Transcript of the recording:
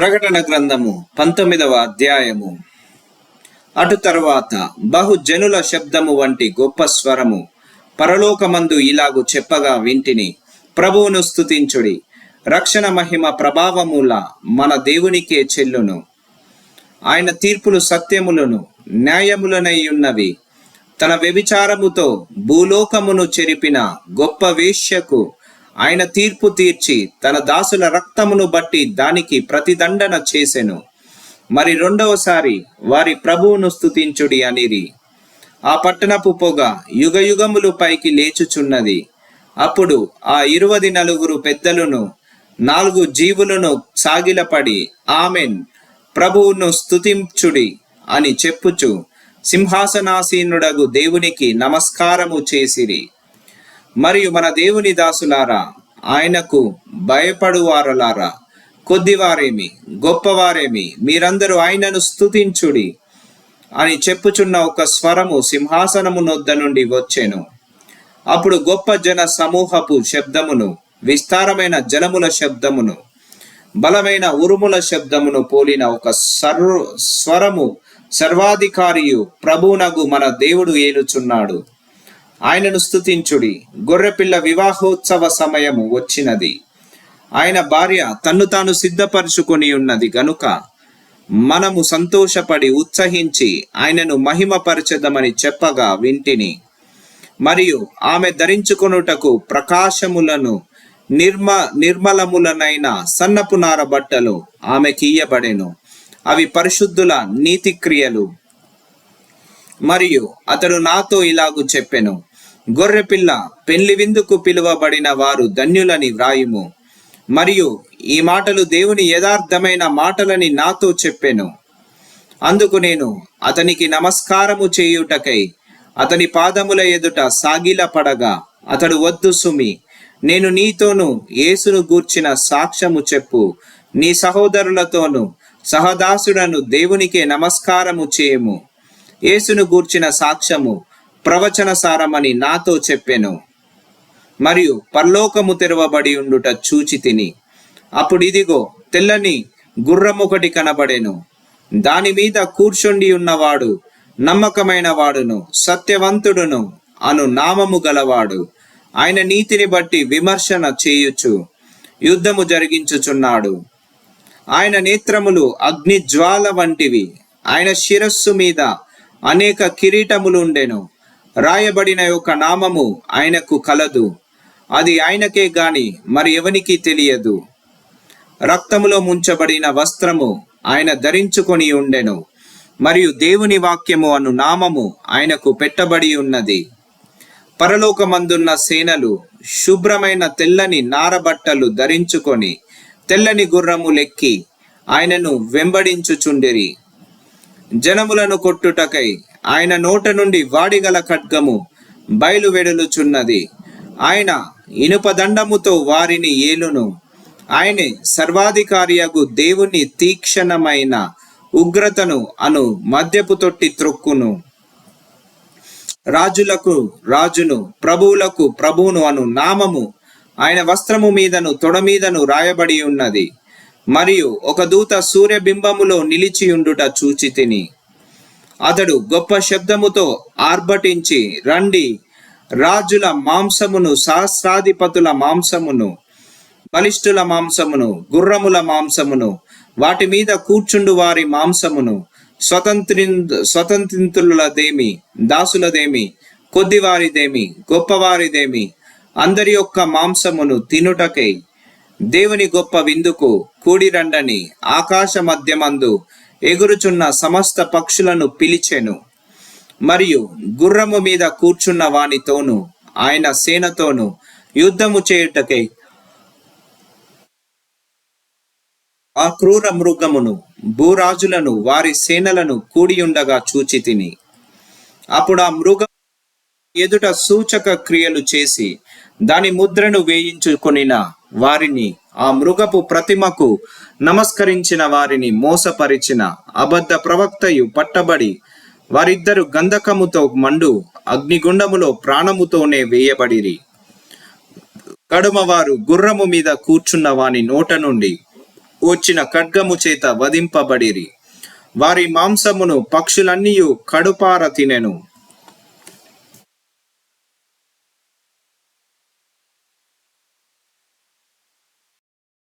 ప్రకటన గ్రంథము పంతొమ్మిదవ అధ్యాయము. అటు తరువాత బహు జనుల శబ్దము వంటి గొప్ప స్వరము పరలోకమందు ఇలాగు చెప్పగా వింటిని ప్రభువును స్తుతించుడి. రక్షణ మహిమ ప్రభావముల మన దేవునికే చెల్లును. ఆయన తీర్పులు సత్యములను న్యాయములనై ఉన్నవి తన వ్యభిచారముతో భూలోకమును చెరిపిన గొప్ప వేష్యకు ఆయన తీర్పు తీర్చి తన దాసుల రక్తమును బట్టి దానికి ప్రతిదండన చేసెను. మరి రెండవసారి వారి ప్రభువును స్తుతించుడి అనిరి. ఆ పట్టణపు పొగ యుగ యుగములు పైకి లేచుచున్నది. అప్పుడు ఆ ఇరువది నలుగురు పెద్దలను నాలుగు జీవులను సాగిలపడి ఆమెన్ ప్రభువును స్తుతించుడి అని చెప్పుచు సింహాసనాసీనుడగు దేవునికి నమస్కారము చేసిరి. మరియు మన దేవుని దాసులారా ఆయనకు భయపడువారలారా. కొద్దివారేమి గొప్పవారేమి మీరందరూ ఆయనను స్తుతించుడి అని చెప్పుచున్న ఒక స్వరము సింహాసనము నొద్ద నుండి వచ్చెను. అప్పుడు గొప్ప జన సమూహపు శబ్దమును విస్తారమైన జలముల శబ్దమును బలమైన ఉరుముల శబ్దమును పోలిన ఒక సర్వ స్వరము సర్వాధికారియు ప్రభునగు మన దేవుడు ఏలుచున్నాడు. ఆయనను స్తుతించుడి. గొర్రెపిల్ల వివాహోత్సవ సమయము వచ్చినది. ఆయన భార్య తన్ను తాను సిద్ధపరుచుకొని ఉన్నది గనుక మనము సంతోషపడి ఉత్సహించి ఆయనను మహిమపరచదమని చెప్పగా వింటిని. మరియు ఆమె ధరించుకొనుటకు ప్రకాశములను నిర్మ నిర్మలములనైన సన్నపు నార బట్టలు ఆమెకి ఇయ్యబడెను. అవి పరిశుద్ధుల నీతి క్రియలు మరియు అతడు నాతో ఇలాగు చెప్పెను. గొర్రెపిల్ల పెళ్ళి విందుకు పిలువబడిన వారు ధన్యులని వ్రాయుము. మరియు ఈ మాటలు దేవుని యథార్థమైన మాటలని నాతో చెప్పెను. అందుకు నేను అతనికి నమస్కారము చేయుటకై అతని పాదముల ఎదుట సాగిల పడగా అతడు వద్దు సుమి నేను నీతోను యేసును గూర్చిన సాక్ష్యము చెప్పు. నీ సహోదరులతోను సహదాసుడను దేవునికే నమస్కారము చేయము. యేసును గూర్చిన సాక్ష్యము ప్రవచన సారమని నాతో చెప్పెను. మరియు పరలోకము తెరవబడి ఉండుట చూచి తిని. అప్పుడు ఇదిగో తెల్లని గుర్రమొకటి కనబడెను. దాని మీద కూర్చుండి ఉన్నవాడు నమ్మకమైన వాడును సత్యవంతుడును అను నామము గలవాడు. ఆయన నీతిని బట్టి విమర్శన చేయుచు యుద్ధము జరిగించుచున్నాడు. ఆయన నేత్రములు అగ్ని జ్వాల వంటివి. ఆయన శిరస్సు మీద అనేక కిరీటములుండెను రాయబడిన యొక్క నామము ఆయనకు కలదు. అది ఆయనకే గాని మరి ఎవనికి తెలియదు? రక్తములో ముంచబడిన వస్త్రము ఆయన ధరించుకొని ఉండెను మరియు దేవుని వాక్యము అను నామము ఆయనకు పెట్టబడి ఉన్నది. పరలోకమందున్న సేనలు శుభ్రమైన తెల్లని నారబట్టలు ధరించుకొని తెల్లని గుర్రము లెక్కి ఆయనను వెంబడించుచుండిరి. జనములను కొట్టుటకై ఆయన నోట నుండి వాడిగల ఖడ్గము బయలువెడలుచున్నది. ఆయన ఇనుప దండముతో వారిని ఏలును. ఆయనే సర్వాధికారియగు దేవుని తీక్షణమైన ఉగ్రతను అను మద్యపు తొట్టి త్రొక్కును. రాజులకు రాజును ప్రభువులకు ప్రభువును అను నామము ఆయన వస్త్రము మీదను తొడ మీదను రాయబడి ఉన్నది మరియు ఒక దూత సూర్యబింబములో నిలిచియుండుట చూచి తిని అతడు గొప్ప శబ్దముతో ఆర్భటించి రండి. రాజుల మాంసమును సహస్రాధిపతుల మాంసమును బలిష్ఠుల మాంసమును గుర్రముల మాంసమును వాటి మీద కూర్చుండు వారి మాంసమును స్వతంత్రి స్వతంత్రులదేమి దాసులదేమి కొద్దివారిదేమి గొప్పవారిదేమి అందరి యొక్క మాంసమును తినుటకై దేవుని గొప్ప విందుకు కూడిరండని ఆకాశ మధ్యమందు ఎగురుచున్న సమస్త పక్షులను పిలిచెను. మరియు గుర్రము మీద కూర్చున్న వానితోను ఆయన సేనతోను యుద్ధము చేయుటకై ఆ క్రూర మృగమును భూరాజులను వారి సేనలను కూడియుండగా చూచి తిని అప్పుడు ఆ మృగం ఎదుట సూచక క్రియలు చేసి దాని ముద్రను వేయించుకొనిన వారిని ఆ మృగపు ప్రతిమకు నమస్కరించిన వారిని మోసపరిచిన అబద్ధ ప్రవక్తయు పట్టబడి వారిద్దరు గంధకముతో మండు అగ్నిగుండములో ప్రాణముతోనే వేయబడిరి. కడుమవారు గుర్రము మీద కూర్చున్న వాని నోట నుండి వచ్చిన ఖడ్గము చేత వధింపబడిరి. వారి మాంసమును పక్షులన్నీయు కడుపార తినెను.